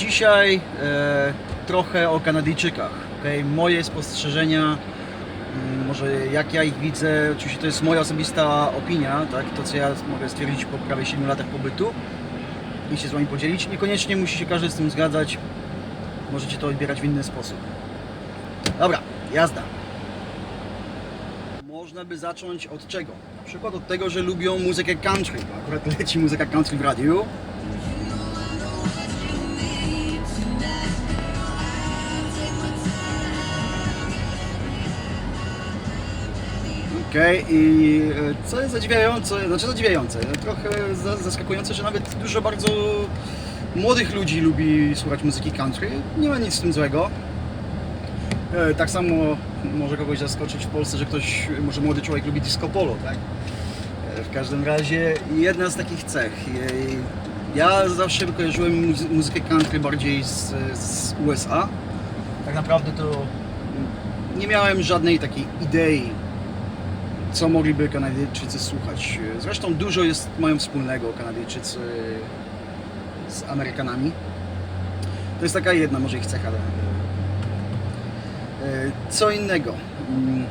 Dzisiaj e, trochę o Kanadyjczykach. Okay? Moje spostrzeżenia, mm, może jak ja ich widzę, oczywiście to jest moja osobista opinia, tak? to co ja mogę stwierdzić po prawie 7 latach pobytu i się z Wami podzielić. Niekoniecznie musi się każdy z tym zgadzać, możecie to odbierać w inny sposób. Dobra, jazda. Można by zacząć od czego? Na przykład od tego, że lubią muzykę country, bo akurat leci muzyka country w radiu. Okej, i e, co jest zadziwiające, znaczy zadziwiające, trochę za- zaskakujące, że nawet dużo bardzo młodych ludzi lubi słuchać muzyki country. Nie ma nic z tym złego. E, Tak samo może kogoś zaskoczyć w Polsce, że ktoś, może młody człowiek lubi disco polo, tak? E, W każdym razie jedna z takich cech. e, Ja zawsze kojarzyłem muzy- muzykę country bardziej z, z USA. Tak naprawdę to nie miałem żadnej takiej idei, co mogliby Kanadyjczycy słuchać. Zresztą dużo jest, mają wspólnego Kanadyjczycy z Amerykanami. To jest taka jedna może ich cecha. E, Co innego? Mm,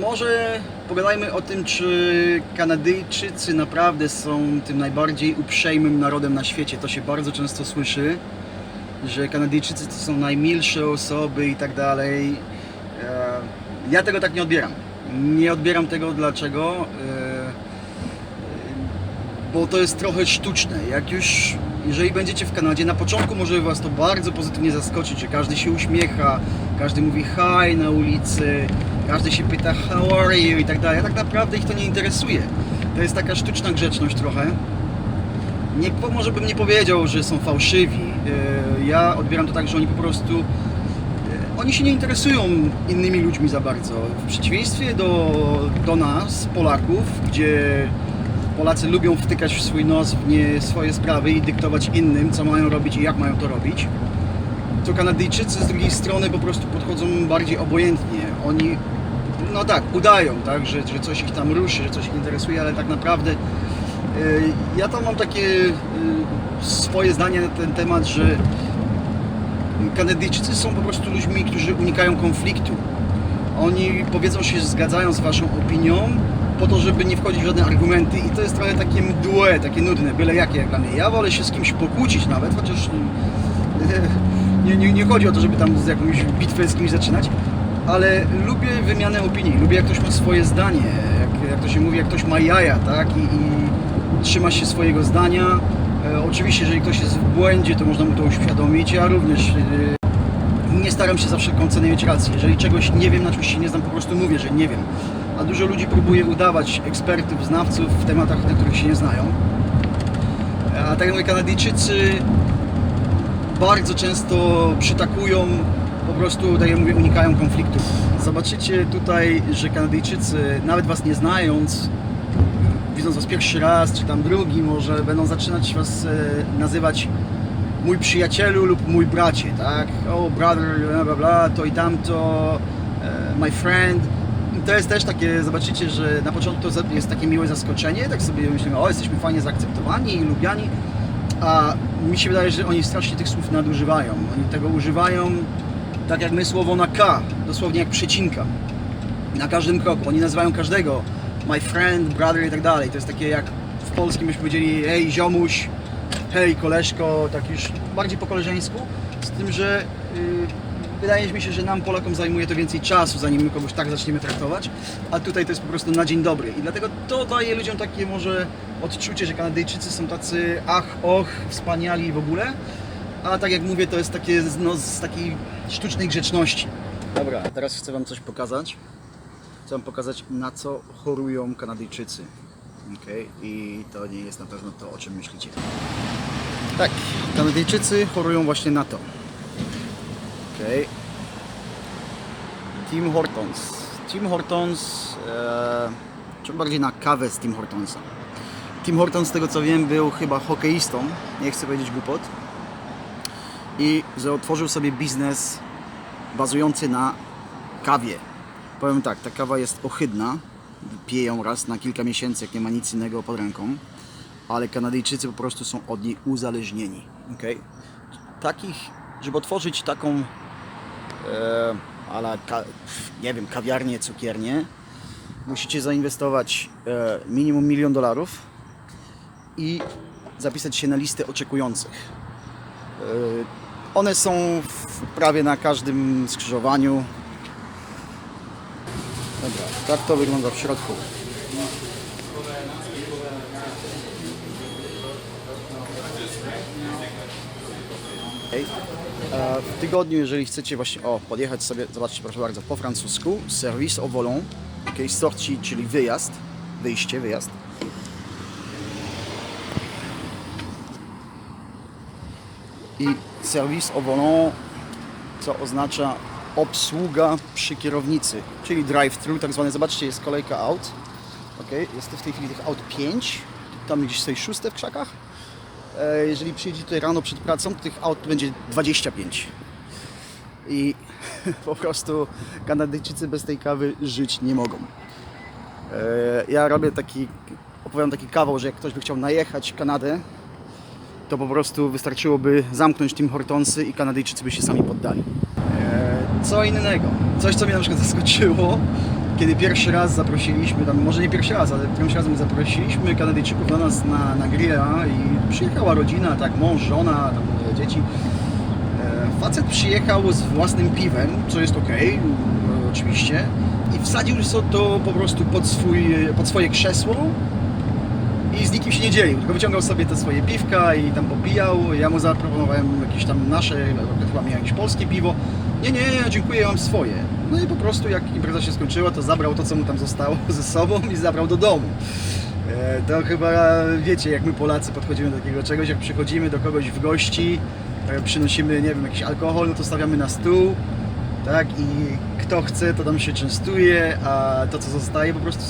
Może pogadajmy o tym, czy Kanadyjczycy naprawdę są tym najbardziej uprzejmym narodem na świecie. To się bardzo często słyszy, że Kanadyjczycy to są najmilsze osoby i tak dalej. E, Ja tego tak nie odbieram. Nie odbieram tego dlaczego? E, bo to jest trochę sztuczne. Jak już, jeżeli będziecie w Kanadzie, na początku może Was to bardzo pozytywnie zaskoczyć, że każdy się uśmiecha, każdy mówi hi na ulicy, każdy się pyta how are you i tak dalej. Tak naprawdę ich to nie interesuje. To jest taka sztuczna grzeczność trochę. Nie, może bym nie powiedział, że są fałszywi. E, Ja odbieram to tak, że oni po prostu oni się nie interesują innymi ludźmi za bardzo. W przeciwieństwie do, do nas, Polaków, gdzie Polacy lubią wtykać w swój nos w nie swoje sprawy i dyktować innym, co mają robić i jak mają to robić, to Kanadyjczycy z drugiej strony po prostu podchodzą bardziej obojętnie. Oni, no tak, udają, tak, że, że coś ich tam ruszy, że coś ich interesuje, ale tak naprawdę y, ja tam mam takie y, swoje zdanie na ten temat, że Kanadyjczycy są po prostu ludźmi, którzy unikają konfliktu. Oni powiedzą się, że zgadzają z waszą opinią po to, żeby nie wchodzić w żadne argumenty i to jest trochę takie mdłe, takie nudne, byle jakie jak dla mnie. Ja wolę się z kimś pokłócić nawet, chociaż e, nie, nie, nie chodzi o to, żeby tam z jakąś bitwę z kimś zaczynać, ale lubię wymianę opinii, lubię jak ktoś ma swoje zdanie, jak, jak to się mówi, jak ktoś ma jaja, tak, i, i trzyma się swojego zdania. E, oczywiście, jeżeli ktoś jest w błędzie, to można mu to uświadomić, ja również e, nie staram się za wszelką cenę mieć rację. Jeżeli czegoś nie wiem, na czymś się nie znam, po prostu mówię, że nie wiem. A dużo ludzi próbuje udawać ekspertów, znawców w tematach, na których się nie znają. A tak jak mówię, Kanadyjczycy bardzo często przytakują, po prostu, tak jak mówię, unikają konfliktów. Zobaczycie tutaj, że Kanadyjczycy, nawet Was nie znając, widząc Was pierwszy raz, czy tam drugi może, będą zaczynać Was e, nazywać mój przyjacielu lub mój bracie, tak? Oh, brother, bla, bla, bla, to i tamto, e, my friend. To jest też takie, zobaczycie, że na początku to jest takie miłe zaskoczenie, tak sobie myślimy, o, jesteśmy fajnie zaakceptowani i lubiani, a mi się wydaje, że oni strasznie tych słów nadużywają. Oni tego używają tak jak my słowo na K, dosłownie jak przecinka. Na każdym kroku. Oni nazywają każdego my friend, brother i tak dalej. To jest takie jak w polskim byśmy powiedzieli hej ziomuś, hej koleżko, tak już bardziej po koleżeńsku. Z tym, że yy, wydaje mi się, że nam Polakom zajmuje to więcej czasu, zanim my kogoś tak zaczniemy traktować, a tutaj to jest po prostu na dzień dobry. I dlatego to daje ludziom takie może odczucie, że Kanadyjczycy są tacy ach, och, wspaniali w ogóle. A tak jak mówię, to jest takie no, z takiej sztucznej grzeczności. Dobra, teraz chcę Wam coś pokazać. Chcę pokazać, na co chorują Kanadyjczycy. Okay? I to nie jest na pewno to, o czym myślicie. Tak, Kanadyjczycy chorują właśnie na to. Okay. Tim Hortons. Tim Hortons, e, czy bardziej na kawę z Tim Hortonsa. Tim Hortons, z tego co wiem, był chyba hokeistą, nie chcę powiedzieć głupot. I że otworzył sobie biznes bazujący na kawie. Powiem tak, ta kawa jest ohydna. Piję ją raz na kilka miesięcy, jak nie ma nic innego pod ręką. Ale Kanadyjczycy po prostu są od niej uzależnieni. Okay? takich, żeby otworzyć taką e, ala, ka, nie wiem, kawiarnię, cukiernię, musicie zainwestować e, minimum milion dolarów i zapisać się na listę oczekujących. E, one są w, prawie na każdym skrzyżowaniu. Tak to wygląda w środku. Okej. E, W tygodniu, jeżeli chcecie właśnie o, podjechać sobie, zobaczcie proszę bardzo, po francusku, service au volant, okay, sortie, czyli wyjazd, wyjście, wyjazd. I service au volant, co oznacza obsługa przy kierownicy, czyli drive-thru, tak zwane, zobaczcie, jest kolejka aut, okay. jest w tej chwili tych aut 5, tam gdzieś stoi szóste w krzakach, E, jeżeli przyjedzie tutaj rano przed pracą, to tych aut będzie 25. I po prostu Kanadyjczycy bez tej kawy żyć nie mogą. E, Ja robię taki, opowiadam taki kawał, że jak ktoś by chciał najechać Kanadę, to po prostu wystarczyłoby zamknąć Tim Hortonsy i Kanadyjczycy by się sami poddali. E, Co innego, coś co mnie na przykład zaskoczyło, kiedy pierwszy raz zaprosiliśmy, tam może nie pierwszy raz, ale którymś razem zaprosiliśmy Kanadyjczyków do nas na, na grilla i przyjechała rodzina, tak mąż, żona, tam e, dzieci. E, Facet przyjechał z własnym piwem, co jest ok, oczywiście, i wsadził sobie to po prostu pod, swój, pod swoje krzesło i z nikim się nie dzielił, tylko wyciągał sobie te swoje piwka i tam popijał. Ja mu zaproponowałem jakieś tam nasze, chyba miałem jakieś polskie piwo. Nie, nie, dziękuję, mam swoje. No i po prostu jak impreza się skończyła, to zabrał to, co mu tam zostało ze sobą i zabrał do domu. E, To chyba wiecie, jak my Polacy podchodzimy do takiego czegoś, jak przychodzimy do kogoś w gości, e, przynosimy, nie wiem, jakiś alkohol, no to stawiamy na stół, tak, i kto chce, to tam się częstuje, a to, co zostaje, po prostu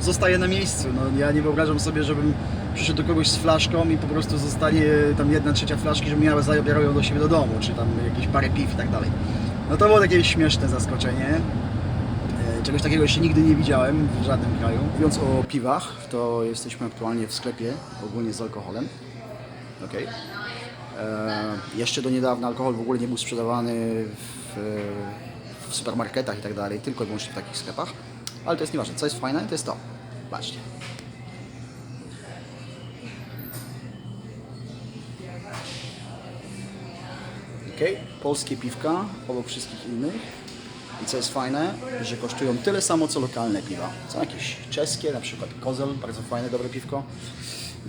zostaje na miejscu. No, ja nie wyobrażam sobie, żebym przyszedł do kogoś z flaszką i po prostu zostanie tam jedna trzecia flaszki, żebym ja zabierał ją do siebie do domu, czy tam jakieś parę piw i tak dalej. No to było takie śmieszne zaskoczenie. E, Czegoś takiego jeszcze nigdy nie widziałem w żadnym kraju. Mówiąc o piwach, to jesteśmy aktualnie w sklepie, ogólnie z alkoholem. Okej. E, jeszcze do niedawna alkohol w ogóle nie był sprzedawany w, w supermarketach i tak dalej, tylko i wyłącznie w takich sklepach. Ale to jest nieważne. Co jest fajne, to jest to. Patrzcie. Okej, polskie piwka obok wszystkich innych. I co jest fajne, że kosztują tyle samo co lokalne piwa. Są jakieś czeskie, na przykład Kozel, bardzo fajne, dobre piwko.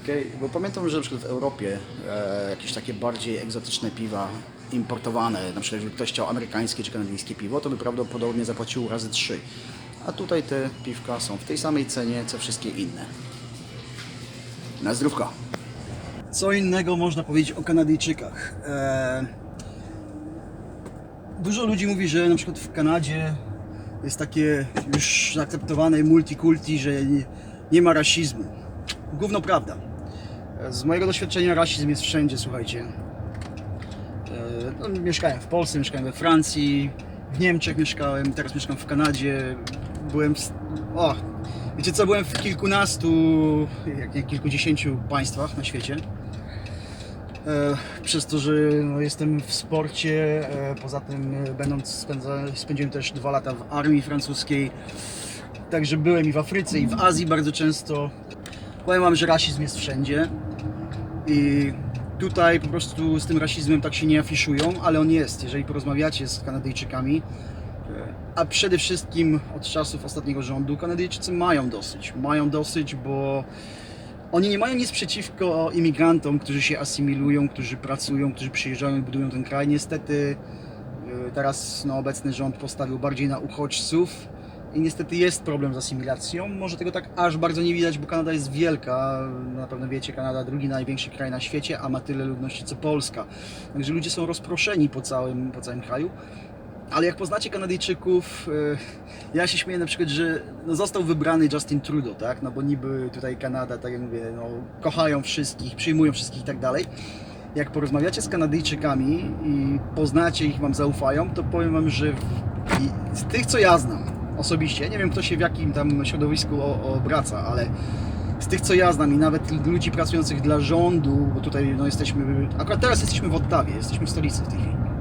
Okej, bo pamiętam, że na przykład w Europie e, jakieś takie bardziej egzotyczne piwa importowane, na przykład jeżeli ktoś chciał amerykańskie czy kanadyjskie piwo, to by prawdopodobnie zapłacił razy trzy. A tutaj te piwka są w tej samej cenie co wszystkie inne. Na zdrówko. Co innego można powiedzieć o Kanadyjczykach. E, Dużo ludzi mówi, że na przykład w Kanadzie jest takie już zaakceptowane multikulti, że nie, nie ma rasizmu. Gówno prawda. Z mojego doświadczenia rasizm jest wszędzie, słuchajcie. E, No, mieszkałem w Polsce, mieszkałem we Francji, w Niemczech mieszkałem, teraz mieszkam w Kanadzie. Byłem w... O, wiecie co, byłem w kilkunastu, jak nie kilkudziesięciu państwach na świecie. E, przez to, że no, jestem w sporcie, e, poza tym e, będąc spędza, spędziłem też dwa lata w armii francuskiej, także byłem i w Afryce i w Azji bardzo często. Powiem wam, że rasizm jest wszędzie. I tutaj po prostu z tym rasizmem tak się nie afiszują, ale on jest, jeżeli porozmawiacie z Kanadyjczykami, a przede wszystkim od czasów ostatniego rządu Kanadyjczycy mają dosyć, mają dosyć, bo oni nie mają nic przeciwko imigrantom, którzy się asymilują, którzy pracują, którzy przyjeżdżają i budują ten kraj. Niestety e, teraz no, obecny rząd postawił bardziej na uchodźców i niestety jest problem z asymilacją. Może tego tak aż bardzo nie widać, bo Kanada jest wielka. Na pewno wiecie, Kanada drugi największy kraj na świecie, a ma tyle ludności co Polska. Także ludzie są rozproszeni po całym, po całym kraju. Ale jak poznacie Kanadyjczyków, e, ja się śmieję na przykład, że no został wybrany Justin Trudeau, tak? No bo niby tutaj Kanada, tak jak mówię, no, kochają wszystkich, przyjmują wszystkich i tak dalej. Jak porozmawiacie z Kanadyjczykami i poznacie ich, wam zaufają, to powiem wam, że z tych, co ja znam osobiście, nie wiem kto się w jakim tam środowisku obraca, ale z tych co ja znam i nawet ludzi pracujących dla rządu, bo tutaj no, jesteśmy, akurat teraz jesteśmy w Ottawie, jesteśmy w stolicy w tej chwili.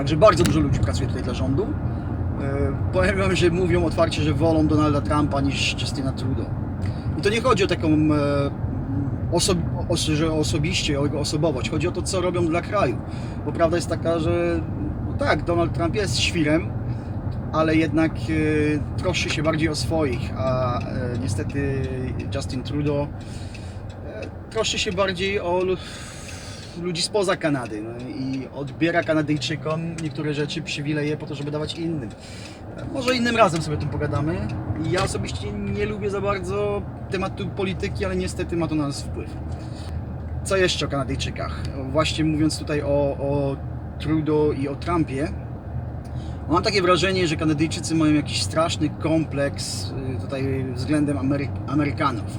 Także bardzo dużo ludzi pracuje tutaj dla rządu. E, powiem wam, że mówią otwarcie, że wolą Donalda Trumpa niż Justina Trudeau. I to nie chodzi o taką e, oso, os, że osobiście, o jego osobowość. Chodzi o to, co robią dla kraju. Bo prawda jest taka, że no tak, Donald Trump jest świrem, ale jednak e, troszczy się bardziej o swoich, a niestety Justin Trudeau troszczy się bardziej o ludzi spoza Kanady no, i odbiera Kanadyjczykom niektóre rzeczy, przywileje po to, żeby dawać innym. Może innym razem sobie o tym pogadamy. Ja osobiście nie lubię za bardzo tematu polityki, ale niestety ma to na nas wpływ. Co jeszcze o Kanadyjczykach? Właśnie mówiąc tutaj o, o Trudeau i o Trumpie, Mam takie wrażenie, że Kanadyjczycy mają jakiś straszny kompleks y, tutaj względem Amery- Amerykanów.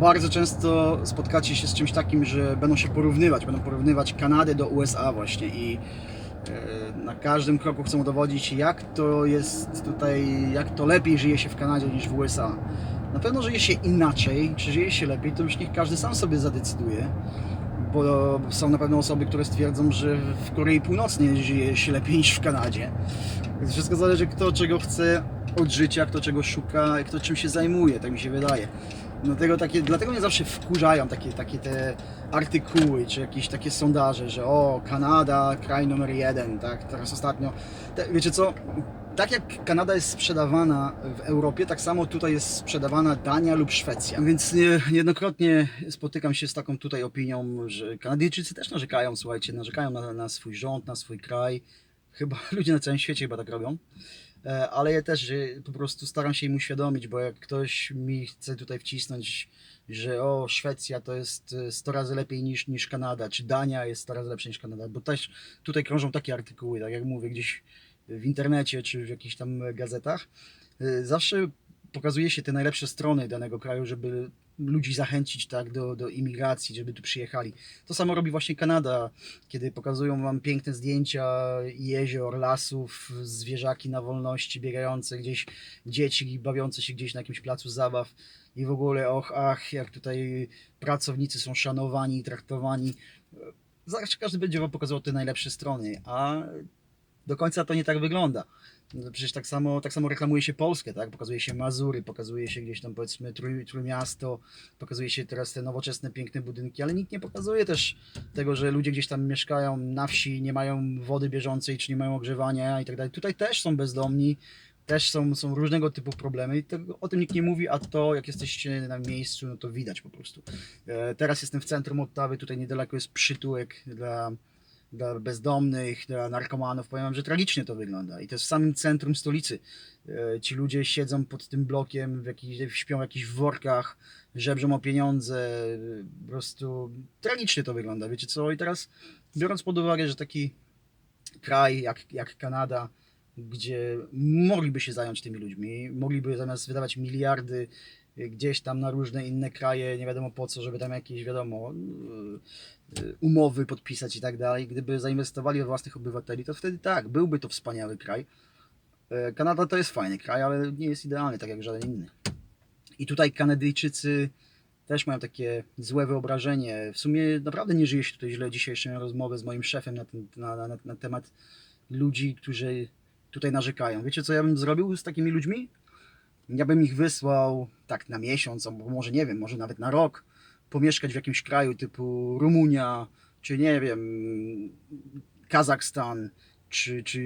Bardzo często spotkacie się z czymś takim, że będą się porównywać, będą porównywać Kanadę do USA właśnie i e, na każdym kroku chcą udowodnić, jak to jest tutaj, jak to lepiej żyje się w Kanadzie niż w USA. Na pewno żyje się inaczej, czy żyje się lepiej, to już niech każdy sam sobie zadecyduje bo są na pewno osoby, które stwierdzą, że w Korei Północnej żyje się lepiej niż w Kanadzie. Więc wszystko zależy, kto czego chce od życia, kto czego szuka, kto czym się zajmuje, tak mi się wydaje. Dlatego, takie, dlatego mnie zawsze wkurzają takie, takie te artykuły, czy jakieś takie sondaże, że o, Kanada, kraj numer jeden, tak, teraz ostatnio. Te, wiecie co, tak jak Kanada jest sprzedawana w Europie, tak samo tutaj jest sprzedawana Dania lub Szwecja. Więc nie, niejednokrotnie spotykam się z taką tutaj opinią, że Kanadyjczycy też narzekają, słuchajcie, narzekają na, na swój rząd, na swój kraj. Chyba ludzie na całym świecie chyba tak robią. E, Ale ja też po prostu staram się im uświadomić, bo jak ktoś mi chce tutaj wcisnąć, że o, Szwecja to jest e, 100 razy lepiej niż, niż Kanada, czy Dania jest 100 razy lepsza niż Kanada, bo też tutaj krążą takie artykuły, tak jak mówię, gdzieś w internecie czy w jakichś tam gazetach. E, Zawsze pokazuje się te najlepsze strony danego kraju, żeby ludzi zachęcić tak, do, do imigracji, żeby tu przyjechali. To samo robi właśnie Kanada, kiedy pokazują wam piękne zdjęcia jezior, lasów, zwierzaki na wolności, biegające gdzieś, dzieci bawiące się gdzieś na jakimś placu zabaw i w ogóle och, ach, jak tutaj pracownicy są szanowani i traktowani. Zawsze każdy będzie wam pokazywał te najlepsze strony, a do końca to nie tak wygląda. No Przecież tak samo, tak samo reklamuje się Polskę, tak? Pokazuje się Mazury, pokazuje się gdzieś tam powiedzmy Trój, Trójmiasto, pokazuje się teraz te nowoczesne, piękne budynki, ale nikt nie pokazuje też tego, że ludzie gdzieś tam mieszkają na wsi, nie mają wody bieżącej, czy nie mają ogrzewania i tak dalej. Tutaj też są bezdomni, też są, są różnego typu problemy i o tym nikt nie mówi, a to jak jesteście na miejscu, no to widać po prostu. E, teraz jestem w centrum Ottawy, tutaj niedaleko jest przytułek dla dla bezdomnych, dla narkomanów. Powiem wam, że tragicznie to wygląda. I to jest w samym centrum stolicy. E, Ci ludzie siedzą pod tym blokiem, w jakich, śpią w jakichś workach, żebrzą o pieniądze. Po prostu tragicznie to wygląda. Wiecie co? I teraz biorąc pod uwagę, że taki kraj jak, jak Kanada, gdzie mogliby się zająć tymi ludźmi, mogliby zamiast wydawać miliardy gdzieś tam na różne inne kraje, nie wiadomo po co, żeby tam jakieś, wiadomo, umowy podpisać i tak dalej, gdyby zainwestowali we własnych obywateli, to wtedy tak, byłby to wspaniały kraj. E, Kanada to jest fajny kraj, ale nie jest idealny, tak jak żaden inny. I tutaj Kanadyjczycy też mają takie złe wyobrażenie. W sumie naprawdę nie żyje się tutaj źle. Dzisiaj jeszcze miałem rozmowę z moim szefem na, ten, na, na, na temat ludzi, którzy tutaj narzekają. Wiecie, co ja bym zrobił z takimi ludźmi? Ja bym ich wysłał tak na miesiąc, albo może nie wiem, może nawet na rok, pomieszkać w jakimś kraju typu Rumunia, czy nie wiem, Kazachstan, czy, czy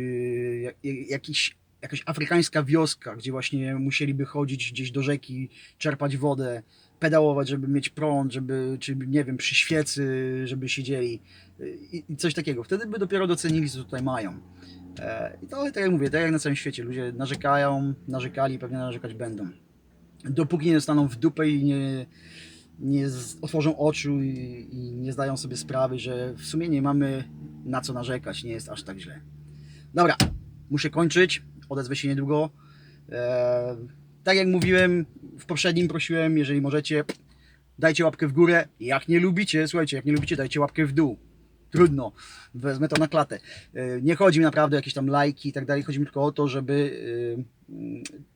jak- jakiś, jakaś afrykańska wioska, gdzie właśnie musieliby chodzić gdzieś do rzeki, czerpać wodę, pedałować, żeby mieć prąd, żeby, czy nie wiem, przy świecy, żeby siedzieli i, i coś takiego. Wtedy by dopiero docenili, co tutaj mają. E, I to, tak jak mówię, tak jak na całym świecie, ludzie narzekają, narzekali i pewnie narzekać będą. Dopóki nie dostaną w dupę i nie, nie otworzą oczu i, i nie zdają sobie sprawy, że w sumie nie mamy na co narzekać, nie jest aż tak źle. Dobra, muszę kończyć, odezwę się niedługo. E, tak jak mówiłem, w poprzednim prosiłem, jeżeli możecie, dajcie łapkę w górę. Jak nie lubicie, słuchajcie, jak nie lubicie, dajcie łapkę w dół. trudno, wezmę to na klatę. E, Nie chodzi mi naprawdę o jakieś tam lajki i tak dalej, chodzi mi tylko o to, żeby e,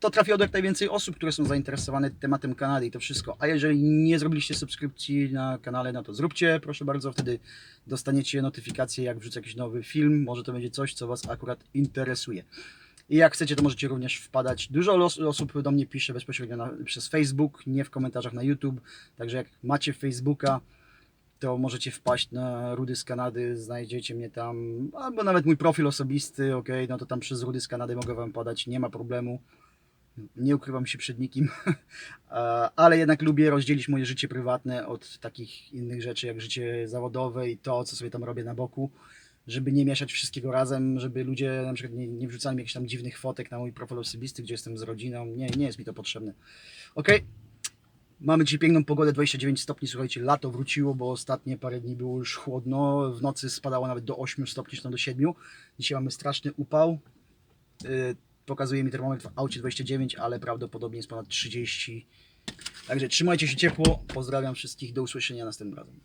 to trafiło do jak najwięcej osób, które są zainteresowane tematem Kanady i to wszystko. A jeżeli nie zrobiliście subskrypcji na kanale, no to zróbcie, proszę bardzo, wtedy dostaniecie notyfikację, jak wrzucę jakiś nowy film, może to będzie coś, co Was akurat interesuje. I jak chcecie, to możecie również wpadać. Dużo osób do mnie pisze bezpośrednio na, przez Facebook, nie w komentarzach na YouTube. Także jak macie Facebooka, to możecie wpaść na Rudy z Kanady, znajdziecie mnie tam, albo nawet mój profil osobisty, ok, no to tam przez Rudy z Kanady mogę Wam podać, nie ma problemu. Nie ukrywam się przed nikim, ale jednak lubię rozdzielić moje życie prywatne od takich innych rzeczy, jak życie zawodowe i to, co sobie tam robię na boku, żeby nie mieszać wszystkiego razem, żeby ludzie na przykład nie, nie wrzucali mi jakichś tam dziwnych fotek na mój profil osobisty, gdzie jestem z rodziną. Nie, nie jest mi to potrzebne. Okej. Mamy dzisiaj piękną pogodę, 29 stopni, słuchajcie, lato wróciło, bo ostatnie parę dni było już chłodno, w nocy spadało nawet do 8 stopni, czy tam do 7. Dzisiaj mamy straszny upał. Yy, pokazuje mi termometr w aucie 29, ale prawdopodobnie jest ponad 30. Także trzymajcie się ciepło, pozdrawiam wszystkich, do usłyszenia następnym razem.